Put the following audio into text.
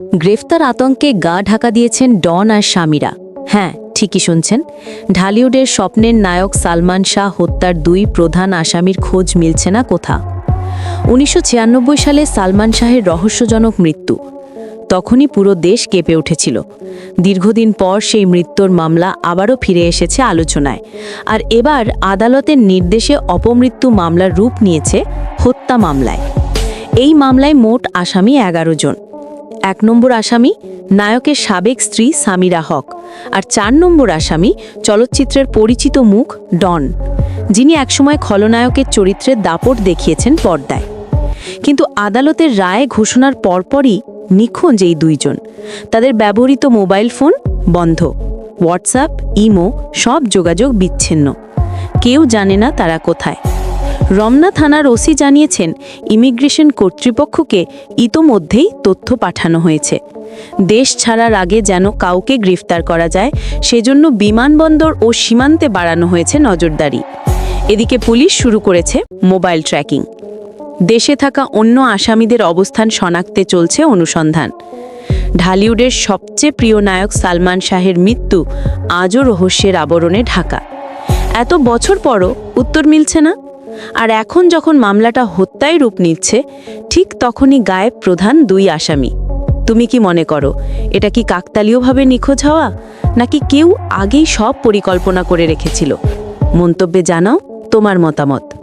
গ্রেফতার আতঙ্কে গা ঢাকা দিয়েছেন ডন আর স্বামীরা হ্যাঁ ঠিকই শুনছেন। ঢালিউডের স্বপ্নের নায়ক সালমান শাহ হত্যার দুই প্রধান আসামির খোঁজ মিলছে না কোথা। উনিশশো ছিয়ানব্বই সালে সালমান শাহের রহস্যজনক মৃত্যু। তখনই পুরো দেশ কেঁপে উঠেছিল। দীর্ঘদিন পর সেই মৃত্যুর মামলা আবারও ফিরে এসেছে আলোচনায়। আর এবার আদালতের নির্দেশে অপমৃত্যু মামলার রূপ নিয়েছে হত্যা মামলায়। এই মামলায় মোট আসামি এগারো জন। এক নম্বর আসামি নায়কের সাবেক স্ত্রী সামিরা হক আর চার নম্বর আসামি চলচ্চিত্রের পরিচিত মুখ ডন, যিনি একসময় খলনায়কের চরিত্রে দাপট দেখিয়েছেন পর্দায়। কিন্তু আদালতের রায় ঘোষণার পরপরই নিখোঁজ এই দুইজন। তাদের ব্যবহৃত মোবাইল ফোন বন্ধ, হোয়াটসঅ্যাপ, ইমো সব যোগাযোগ বিচ্ছিন্ন। কেউ জানে না তারা কোথায়। রমনা থানার ওসি জানিয়েছেন, ইমিগ্রেশন কর্তৃপক্ষকে ইতোমধ্যেই তথ্য পাঠানো হয়েছে। দেশ ছাড়ার আগে যেন কাউকে গ্রেফতার করা যায়, সেজন্য বিমানবন্দর ও সীমান্তে বাড়ানো হয়েছে নজরদারি। এদিকে পুলিশ শুরু করেছে মোবাইল ট্র্যাকিং। দেশে থাকা অন্য আসামিদের অবস্থান শনাক্তে চলছে অনুসন্ধান। ঢালিউডের সবচেয়ে প্রিয় নায়ক সালমান শাহের মৃত্যু আজও রহস্যের আবরণে ঢাকা। এত বছর পরও উত্তর মিলছে না? আর এখন যখন মামলাটা হত্যায় রূপ নিচ্ছে, ঠিক তখনই গায়েব প্রধান দুই আসামি। তুমি কি মনে করো, এটা কি কাকতালীয়ভাবে নিখোঁজ হওয়া, নাকি কেউ আগেই সব পরিকল্পনা করে রেখেছিল? মন্তব্যে জানাও তোমার মতামত।